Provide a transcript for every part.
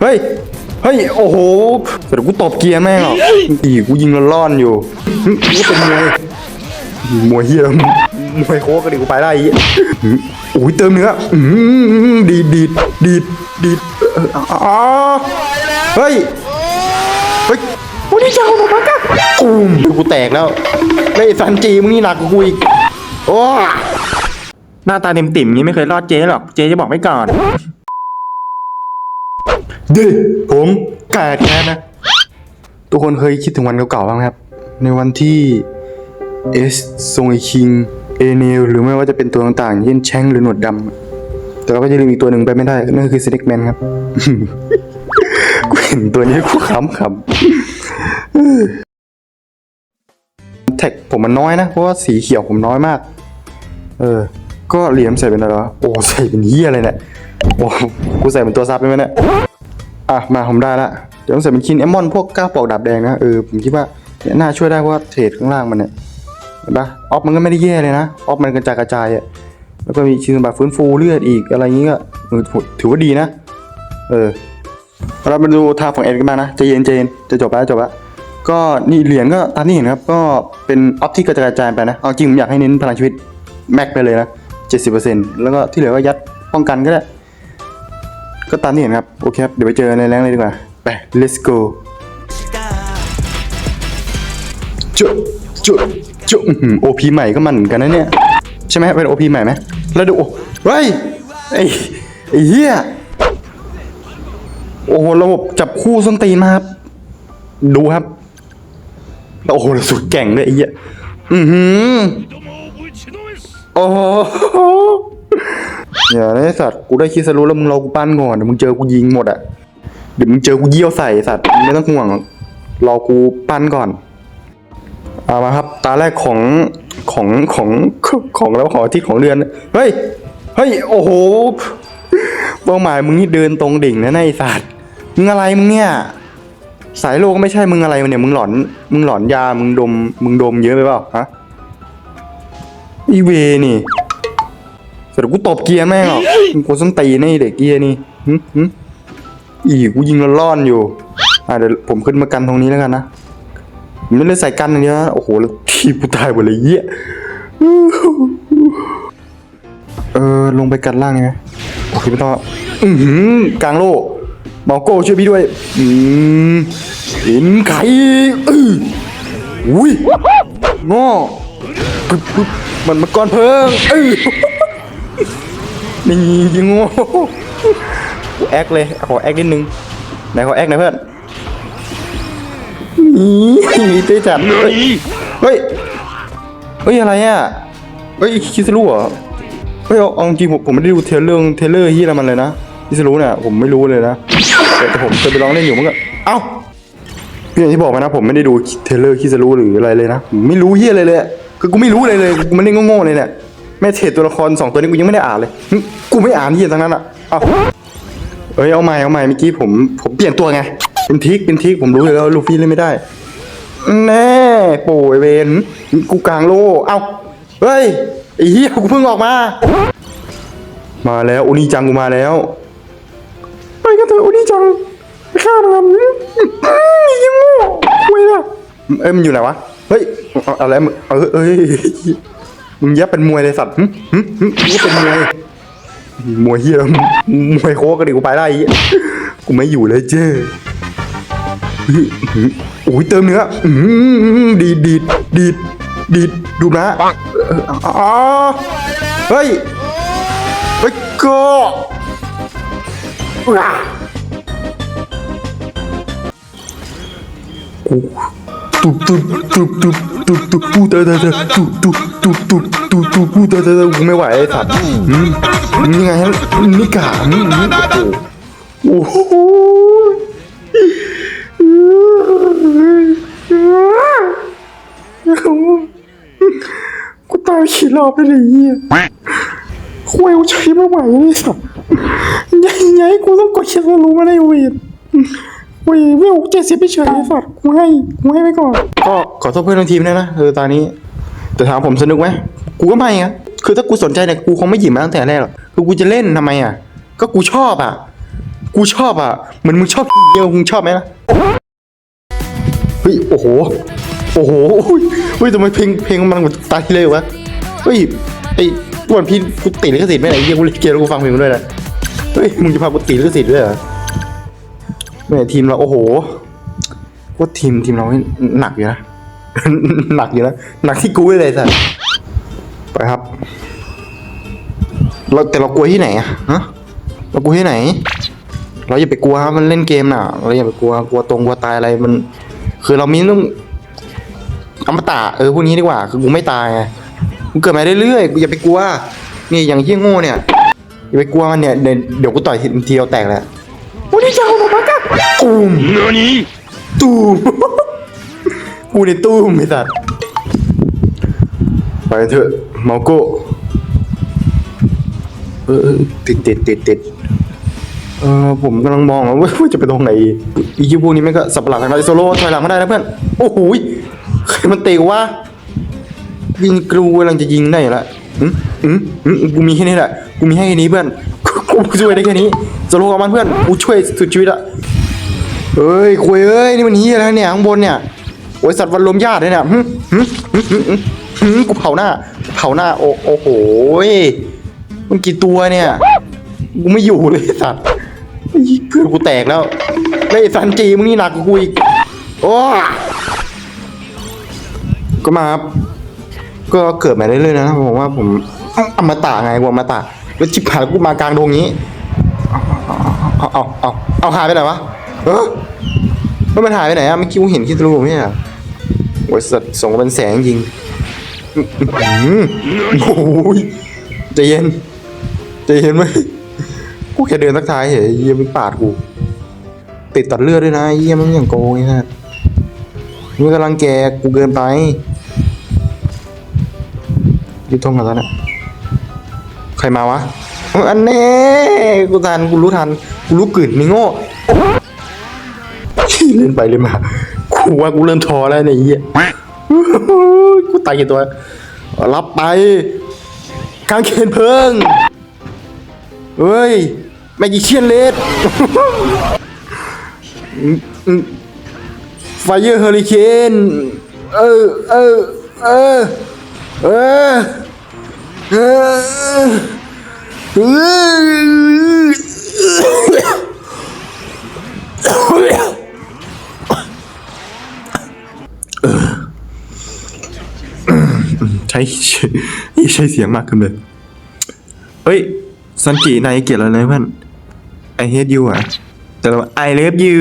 เฮ้ย เฮ้ย โอ้โหเดี๋ยวกูตบเกียร์แม่งหรอกอีกูยิงล่อนๆอยู่หึกูเป็นมวยมวยเฮียมวยโคกกันดิกูไปได้ไอ้เหี้ยหึโอ้ยเติมเนื้ออืมดีดดีดดีดดีดเอออ๋อเฮ้ย เฮ้ยโอ้ยเจ้าหนูมากันตูมกูแตกแล้วแล้วไอ้ซันจีมึงนี่หนักกว่ากูอีกโอ้หน้าตาเต็มติ่มๆอย่างนี้ไม่เคยรอดเจ๊หรอก เจ๊จะบอกไว้ก่อนเด้ผมกแค้นนะ ทุกคนเคยคิดถึงวันเก่าๆบ้างไหมครับ ในวันที่เอสซงไอคิงเอเนลหรือไม่ว่าจะเป็นตัวต่างๆเช่นแชงหรือหนวดดำแต่เราก็จะลืมอีกตัวหนึ่งไปไม่ได้นั่นคือสเน็กแมนครับกูเห็นตัวนี้กูขำขำแท็กผมมันน้อยนะ เพราะว่าสีเขียวผมน้อยมาก เออ ก็เหลี่ยมใส่เป็นอะไรวะโอ้ใส่เป็นเหี้ยอะไรเนี่ยโอ้กูใส่เป็นตัวซับได้ไหมเนี่ย อะมาผมได้ละเดี๋ยวต้องใส่เป็นคินเอมอนพวกก้าวปอกดาบแดงนะเออผมคิดว่าเนี่ยน่าช่วยได้เพราะว่าเทรดข้างล่างมันเนี่ยเห็นปะออฟมันก็ไม่ได้แย่เลยนะออฟมันกระจายกระจายอะแล้วก็มีชิ้นแบบฟื้นฟูเลือดอีกอะไรอย่างงี้ก็เออถือว่าดีนะ เออเรามาดูทางฝั่งเอ็นกันบ้างนะจะเย็นใจเย็นจะจบแล้วจบแล้วก็นี่เหรียญก็ตามที่เห็นครับก็เป็นออฟที่กระจายกระจายไปนะเอาจริงผมอยากให้เน้นพลังชีวิตแม็กไปเลยนะ70%แล้วก็ที่เหลือก็ยัดป้องกันก็ได้ ก็ตามที่เห็นครับ โอเคครับ เดี๋ยวไปเจอในแรงเลยดีกว่า ไป let's go จุจุจุโอพีใหม่ก็มันเหมือนกันนะเนี่ย ใช่ไหมเป็นโอพีใหม่ไหมแล้วดูโอ้เฮ้ยไอ้ไอ้เหี้ยโอ้โหระบบจับคู่ส้นตีนมาครับ ดูครับแล้วโอ้โหสุดแก่งเลยไอ้เหี้ยอือหือโอ้โห อย่านะไอ้สัตว์กูได้คิดสรู้แล้วมึงรอกูปั้นก่อนเดี๋ยวมึงเจอกูยิงหมดอะเดี๋ยวมึงเจอกูเยี่ยวใส่สัตว์ไม่ต้องห่วงรอกูปั้นก่อนเอามาครับ ตาแรกของของของของแล้วขอที่ของเดือนเฮ้ยเฮ้ยโอ้โหเป้าหมายมึงนี่เดินตรงดิ่งนะไอ้สัตว์มึงอะไรมึงเนี่ย สายโลกไม่ใช่มึงอะไรมันเนี่ยมึงหลอนมึงหลอนยามึงดมมึงดมเยอะไปเปล่าฮะอีเวนี่ เสร็จแล้วกูตบเกียร์แม่งหรอกมึงกูส้นตีนไอ้เด็กเกียร์นี่หึหึอีกูยิงล่อนๆอยู่ อะเดี๋ยวผมขึ้นมากันตรงนี้แล้วกันนะผมไม่ได้ใส่กันอย่างเดียวนะโอ้โหแล้วทีบกูตายหมดเลยเยี่ยเออลงไปกันล่างไงโอเคไม่ต้องอือหือกลางโลกมาโก้ช่วยพี่ด้วย อืมเห็นไข่อืออุ้ยงอปึ๊บปึ๊บมันมาก่อนเพิ่งเออ นี่ยิงโง่กูแอคเลยขอแอคนิดนึงไหนขอแอคหน่อยเพื่อนนี่เตจัดเฮ้ยเฮ้ยเฮ้ยอะไรอะเฮ้ยคิดรู้เหรอเฮ้ยเอาจริงผมผมไม่ได้ดูเทเลอร์เทเลอร์ที่อะไรมันเลยนะคิดรู้เนี่ยผมไม่รู้เลยนะแต่แต่ผมเคยไปลองเล่นอยู่มันก็เอ้าอย่างที่บอกไปนะผมไม่ได้ดูเทเลอร์คิสรู้หรืออะไรเลยนะผมไม่รู้เฮียอะไรเลยคือกูไม่รู้เลยเลยมันเล่นโง่ๆเลยเนี่ย แม่เทรดตัวละครสองตัวนี้กูยังไม่ได้อ่านเลยหึกูไม่อ่านเฮียทั้งนั้นอะเอาเอ้ยเอาใหม่เอาใหม่เมื่อกี้ผมผมเปลี่ยนตัวไงเป็นทิกเป็นทิกผมรู้เลยแล้วลูฟี่เล่นไม่ได้ แน่โป่ยเวนกูกลางโลเอ้าเฮ้ยไอ้เฮียกูเพิ่งออกมา มาแล้วอุนิจังกูมาแล้ว ไปกันเถอะอุนิจังไปฆ่ามันยังโง่คุยละเอ้ยมันอยู่ไหนวะเฮ้ยเอาอะไรมึงเออเอ้ย มึงแยบเป็นมวยเลยสัตว์หึหึหึเป็นมวยมวยเฮียมวยโคกกันดิกูไปได้อีกกูไม่อยู่เลยเจ้หึหึโอ้ยเติมเนื้อดีดดีดดีดดีดดูนะอ๋อเฮ้ยเฮ้ยก็ว้า ตุ๊บตุ๊บตุ๊บตุ๊บตุ๊บตุ๊บปุ๊บเตอเตอเตอตุ๊บตุ๊บตุ๊บตุ๊บตุ๊บตุบปุ๊บเตอเตอเตอกูไม่ไหวไอ้สัตว์นี่ไงฮะนี่กาอืมโอ้โหกูตายขี่รอบไปเลยเหี้ยคุยกูใช้ไม่ไหวไอ้สัตว์ยังไงกูต้องกดเช็ครู้มาได้เวท เว้ยเวเจ็ดสิบไปเฉยสัตว์กูให้กูให้ไปก่อนก็ขอโทษเพื่อนทั้งทีมด้วยนะเออตอนนี้ แต่ถามผมสนุกไหมกูก็ไม่อะคือถ้ากูสนใจเนี่ยกูคงไม่หยิบมาตั้งแต่แรกหรอกคือกูจะเล่นทำไมอะ ก็กูชอบอะ กูชอบอะเหมือนมึงชอบเดียวมึงชอบไหมนะเฮ้ยโอ้โหโอ้โหเฮ้ยทำไมเพลงเพลงมันตายเลยวะเฮ้ยไอ้ตัวนพี่กูติดลิขสิทธิ์ไหมไหนเฮียกูเล่นเกมแล้วกูฟังเพลงมันด้วยนะเฮ้ยมึงจะพากูติดลิขสิทธิ์ด้วยเหรอ ม่ทีมเราโอ้โหว่าทีมทีมเรานี่หนักอยู่นะ หนักอยู่นะหนักที่กูเลยสัสไปครับ เราแต่เรากลัวที่ไหนอะฮะเรากลัวที่ไหน เราอย่าไปกลัวครับมันเล่นเกมน่ะ เราอย่าไปกลัวกลัวตรงกลัวตายอะไรมัน คือเรามีต้องอมตะเออพวกนี้ดีกว่า คือกูไม่ตายไงกูเกิดมาเรื่อยๆกูอย่าไปกลัวนี่อย่างเฮี้ยโง่เนี่ยอย่าไปกลัวมันเนี่ยเดี๋ยวกูต่อยทีทีเดียวแตกแหละโอ้ยเจ้าหนูมา กับตูม何ตูมกูในตู้มไอ้สัตว์ไปเถอะมาโก้เออเออติดติดติดติดเออผมกำลังมองว่าจะไปตรงไหนอีกอีคิวพวกนี้แม่งก็สับหลักทางไอโซโล่ถอยหลังมาได้นะเพื่อน โอ้โหใครมันเตะวะยิงกรูกำลังจะยิงได้และอืมอืมอืมกูมีแค่นี้แหละกูมีให้แค่นี้เพื่อนกูช่วยได้แค่นี้โซโล่กับมันเพื่อนกูช่วยสุดชีวิตอะ เอ้ยคุยเอ้ยนี่มันเฮียอะไรเนี่ยข้างบนเนี่ยโอ้ยสัตว์วันลมญาติเลยเนี่ยหึหึหึหึหึหึกูเผาหน้า เผาหน้าโอ้โอ้โหมันกี่ตัวเนี่ยกูไม่อยู่เลยสัตว์เพื่อนกูแตกแล้วแล้วไอ้สันจีมึงนี่หนักกูอีกโอ้ก็มาครับก็เกิดมาเรื่อยๆนะผมว่าผมอมตะไงกูอมตะแล้วจิบหายกูมากลางดงนี้เอาเอาเอาเอาหายไปไหนวะ เออแล้วมันหายไปไหนอะเมื่อกี้กูเห็นคิดรูไม่ใช่เหรอโอ้ยสัตว์ส่งมาเป็นแสงจริงโอ้ยใจเย็นใจเย็นไหมกูแค่เดินทักทายเฉยเยี่ยมปาดกู ติดตัดเลือดด้วยนะเยี่ยมมันอย่างโกงไอ้สัสมึงกำลังแกกูเกินไปยึดทงกันแล้วนะใครมาวะอันแน่กูทันกูรู้ทันกูรู้กลิ่นนี่โง่ เล่นไปเลยมากูว่ากูเริ่มท้อแล้วเนี่ยเหี้ยกูตายกี่ตัว รับไปกางเขนเพิงเฮ้ยแมจิเชียนเลดไฟเยอร์เฮอริเคนเออเออเออเออเออ ใช้ใช้เสียงมากขึ้นเลยเฮ้ยซันจินายเกลียดอะไรเพื่อนไอเฮดยูอะแต่เราไอเลิฟยู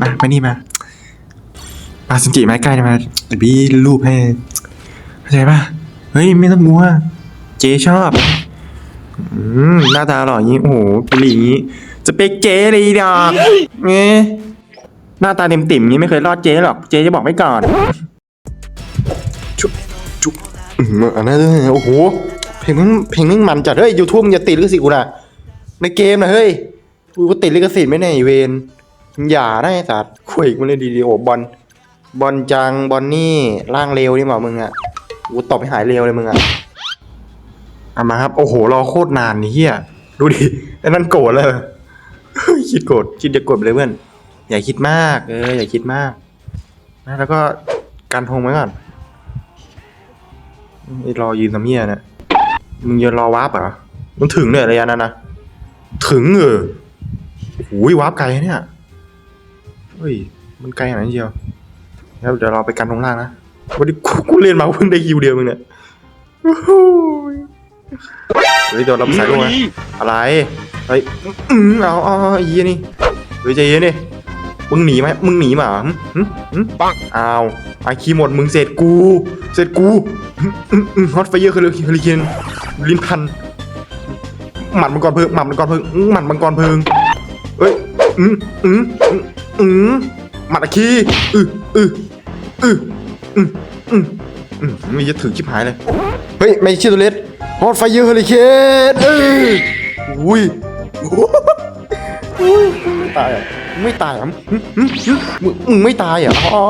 มามานี่มามาซันจิมาใกล้ได้ไหมเดี๋ยวพี่รูปให้เข้าใจปะเฮ้ยไม่ต้องมัวเจชอบอืมหน้าตาหล่ออย่างนี้โอ้โหปุรีอย่างนี้จะเป็นเจเลยดอกเงี้ย หน้าตาเต็มติ่มงนี้ไม่เคยรอดเจ๊หรอก เจ๊จะบอกไว้ก่อน จุ๊บจุบอืมอันนั้นเลยโอ้โห เพลงมันเพลงมันมันจัด เฮ้ยยูทูบมึงอย่าติดลิขสิทธิ์กูนะในเกมนะเฮ้ย กูติดลิขสิทธิ์ไม่ในยไอ้เวนอย่าได้ไอ้สัตว์คุยกูเลยดีๆโอ้บอล บอลจัง บอลนี่ร่างเร็วนี่หว่ามึงอะ กูตบให้หายเร็วเลยมึงอะเอามาครับ โอ้โห รอโคตรนานนี่เฮียดูดิไอ้นั่นโกรธเลยคิดโกรธคิดจะโกรธเลยเพื่อน อย่าคิดมาก เออ อย่าคิดมากนะแล้วก็การทงไว้ก่อนไอ้รอยืนทำเฮียเนี่ยมึงยืนรอวาร์ปเหรอมันถึงเนี่ยระยะนั้นนะถึงเออโอ้ยวาร์ปไกลนะเนี่ยเฮ้ยมันไกลขนาดนั้นเชียวแล้วเดี๋ยวเราไปกันตรงล่างนะวันนี้กูกูเล่นมาเพิ่งได้คิวเดียวมึงเนี่ยโอ้โหเฮ้ยโดนเราใส่ลงมา何อะไรเฮ้ยอืมเอาเอาเอาไอ้เหี้ยนี่เฮ้ยใจเย็นดิ มึงหนีไหมมึงหนีมาเหรอหึหึหึปังอ้าวไอคีย์หมดมึงเสร็จกูเสร็จกูฮอตไฟเยอร์คือเฮลิเคนลิ้นพันหมัดมังกรเพลิงหมัดมังกรเพลิงอื้อหมัดมังกรเพลิงเฮ้ยอืมอืมอืมอืมหมัดอะคีอืออืออืออืมอืมอืมไม่จะถึงชิบหายเลยเฮ้ยไม่ใช่ตัวเล็ดฮอตไฟเยอร์เฮลิเคนเอ้ยอุ้ยไม่ตายอะ ไม่ตายอะมึงมึงไม่ตายอะอ๋อ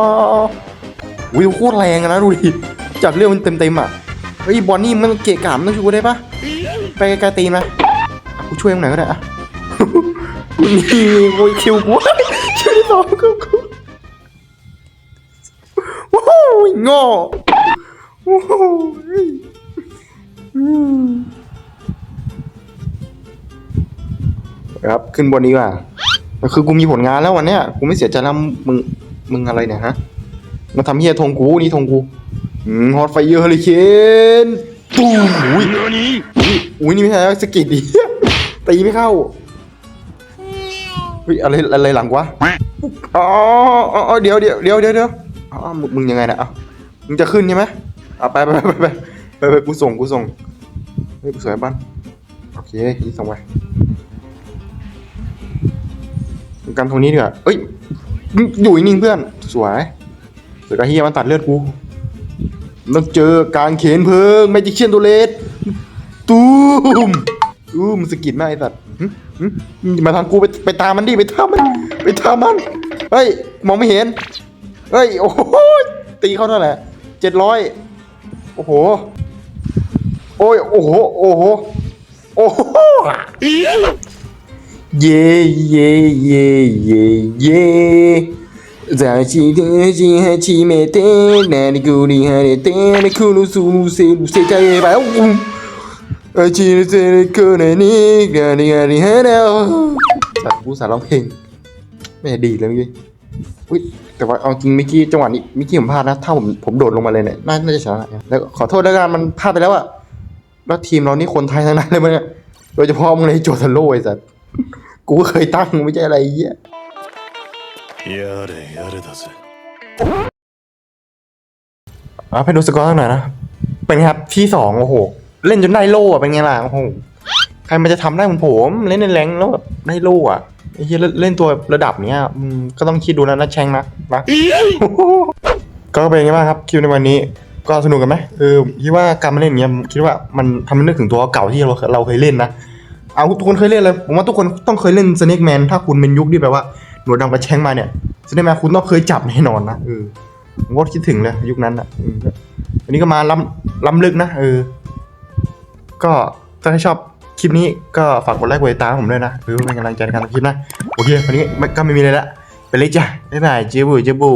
วิวโคตรแรงนะดูดิจากเรื่องมันเต็มๆอะเฮ้ยบอลนี่มันเกะกะมันต้องช่วยได้ปะไปไกลๆตีนมาอะกูช่วยมึงไหนก็ได้อะกูนี่โวยคิวกูคิวที่สองกูกูโอ้โหโง่โอ้โหอืมครับขึ้นบนนี้ว่ คือกูมีผลงานแล้ววันเนี้ยกูไม่เสียใจแล้วมึงมึงอะไรเนี่ยฮะมาทำเฮียธงกูนี่ธงกูอืมฮอตไฟเยอร์เฮลิเคนตูมอุ้ยอุ้ยอุ้ยนี่ไม่ใช่สกิดดิตีไม่เข้าเฮ้ยอะไรอะไรหลังวะอ๋ออ๋อเดี๋ยวเดี๋ยวเดี๋ยวเดี๋ยวเดี๋ยวอ๋อมึงยังไงนะอะมึงจะขึ้นใช่ไหมอะไปไปไปไปไปไปกูส่งกูส่งเฮ้ยกูสวยบ้านโอเคยี่ส่งไป กันตรงนี้ดีกว่าเอ้ย อยู่นิ่งเพื่อน สวยเสือกระเฮียมันตัดเลือดกูต้องเจอการเขนเพลิงแมจิเชียนตัวเลสตูมตูมสกิดมากไอ้สัตว์มาทางกูไปไปตามมันดิไปตามมัน ไปตามมันเฮ้ยมองไม่เห็นเฮ้ยโอ้โหตีเขาเท่าไหร่เจ็ดร้อยโอ้โหโอ้ยโอ้โหโอ้โหโอ้โห เย่เย่เย่เย่เย่จากชีเธอจีฮาชีเมเตนาดิกูดีฮาเดเตนาคูลูซูลูเซลูเซใจไปอุ้มอาชีเซนกูเนี่กาดิกาดิฮาเดลสัว์ผู้สารร้องเพลงไม่ดีเลยเมื่อุ้ยแต่ว่าเอาจริงเมื่อกี้จังหวะนี้เมื่อกี้ผมพลาดนะถ้าผมผมโดดลงมาเลยเนี่ยน่าจะชนะแล้วขอโทษแล้วกันมันพลาดไปแล้วอะแล้วทีมเรานี่คนไทยทั้งนั้นเลยมั้งเนี่ยโดยเฉพาะมึงเลยโจทันโลไอ้สัตว์ กูเคยตั้งไม่ใช่อะไรเยงี้ยอะเลยเอะไปดูสกอร์สักหน่อยนะ เป็นครับที่สองโอ้โห เล่นจนได้โล่อะเป็นไงล่ะ โอ้โห ใครมันจะทำได้เอนผม เล่นในแรงแล้วแบบได้โล่อะไอ้เหี้ยเล่นตัวระดับเนี้ยก็ต้องคิดดูแล้วนะแชงนะนะก็เป็นไงบ้างครับคิวในวันนี้ก็สนุกกันไหมเออคิดว่าการมาเล่นเนี้ยคิดว่ามันทำให้นึกถึงตัวเก่าที่เราเราเคยเล่นนะ เอาทุกคนเคยเล่นเลยผมว่าทุกคนต้องเคยเล่นสเน็กแมนถ้าคุณเป็นยุคที่แบบว่าหนวดดำกระแชงมาเนี่ยสเน็กแมนคุณต้องเคยจับแน่นอนนะเออผมก็คิดถึงเลยยุคนั้นอะอันนี้ก็มาล้ำล้ำลึกนะเออ ก็ถ้าใครชอบคลิปนี้ก็ฝากกดไลค์กดติดตามผมด้วยนะหรือเป็นกำลังใจในการทำคลิปนะ โอเควันนี้ไม่ก็ไม่มีอะไรละไปเลยจ้ะบ๊ายบายเจ๊บูเจ๊บู